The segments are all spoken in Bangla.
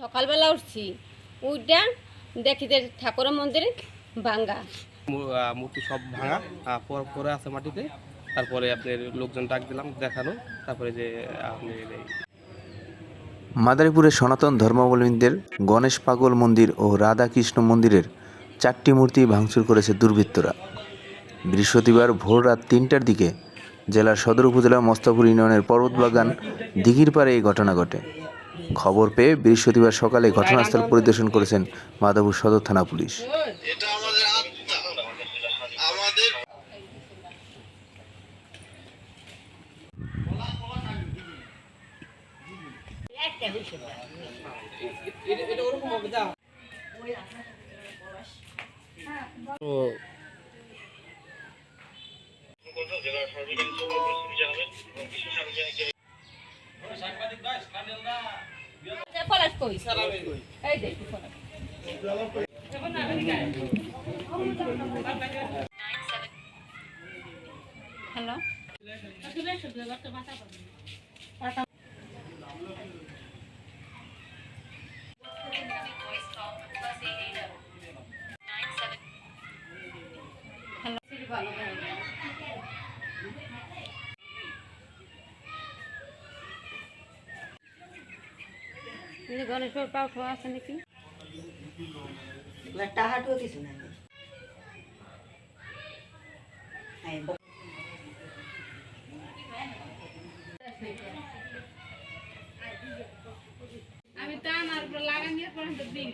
সকালবেলা উঠছি উঠটা দেখি যে ঠাকুরের মন্দির ভাঙ্গা। মূর্তি সব ভাঙা পর- পরে আছে মাটিতে তারপরে আপনার লোকজন ডাক দিলাম দেখানো তারপরে যে আপনি এই মাদারীপুরের সনাতন ধর্মাবলম্বীদের গণেশ পাগল মন্দির ও রাধাকৃষ্ণ মন্দিরের চারটি মূর্তি ভাঙচুর করেছে দুর্বৃত্তরা। বৃহস্পতিবার ভোর রাত তিনটার দিকে জেলার সদর উপজেলা মস্তাপুর ইউনিয়নের পর্বতবাগান দিঘির পাড়ে এই ঘটনা ঘটে। খবর পেয়ে বৃহস্পতিবার সকালে ঘটনাস্থল পরিদর্শন করেছেন মাদাপুর সদর থানা পুলিশ। এটা আমাদের আত্মা। আমাদের পলাশ কই এই দেখ পলাশ হ্যালো গণেশ পাও খাওয়া আছে নাকি টাহাটুও কিছু নাই এই আমি তা আমার লাগানিয়ে পর্যন্ত দিই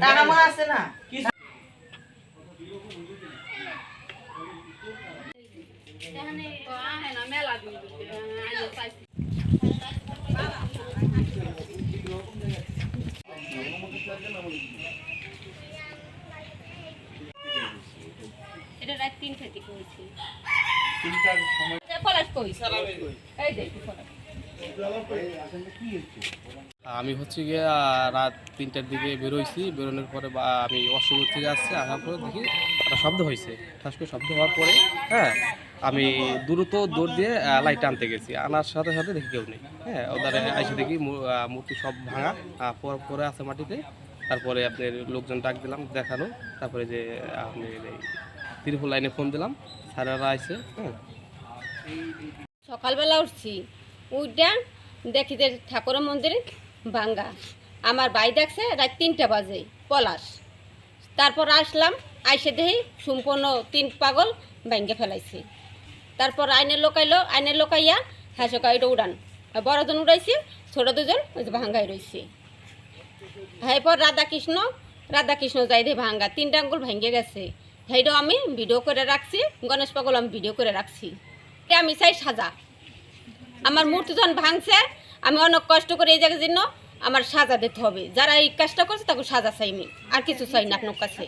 টানা মা আছে না আমি হচ্ছে গিয়ে রাত তিনটার দিকে বেরোইছি। বেরোনোর পরে আমি অষ্টমীর থেকে আসছি, আসার পরে দেখি একটা শব্দ হয়েছে ঠাস করে শব্দ হওয়ার পরে হ্যাঁ আমি দ্রুত দৌড় দিয়ে লাইট আনতে গেছি। আনার সাথে সাথে দেখি কেউ নেই। হ্যাঁ ওদের এসে দেখি মূর্তি সব ভাঙা। পর- পরে আছে মাটিতে। তারপরে আপনার লোকজন ডাক দিলাম দেখানো তারপরে যে আপনি এই ত্রিপুল লাইনে ফোন দিলাম, স্যারেরা আইসে হ্যাঁ। সকালবেলা উঠছি। উঠটা দেখি যে ঠাকুরের মন্দির ভাঙ্গা। আমার বাই দেখছে, রাত তিনটা বাজে, পলাশ। তারপর আসলাম, আইসে দেখি সম্পূর্ণ তিন পাগল ভাঙ্গে ফেলাইছে। তারপর আইনের লোকাইলো আইনের লোকাইয়া হাসকাইটা উড়ান। আর বড়জন উড়াইছে, ছোট দুজন ওই যে ভাঙ্গাই রয়েছে এরপর রাধাকৃষ্ণ রাধাকৃষ্ণ যাই দিয়ে ভাঙ্গা, তিনটা আঙ্গুল ভেঙে গেছে। সেইটাও আমি ভিডিও করে রাখছি, গণেশ পাগল আমি ভিডিও করে রাখছি। এটা আমি চাই সাজা। আমার মূর্তি যখন ভাঙছে, আমি অনেক কষ্ট করে এই জায়গার জন্য আমার সাজা দিতে হবে। যারা এই কাজটা করছে তাকে সাজা চাই আমি, আর কিছু চাই না আপনার কাছে।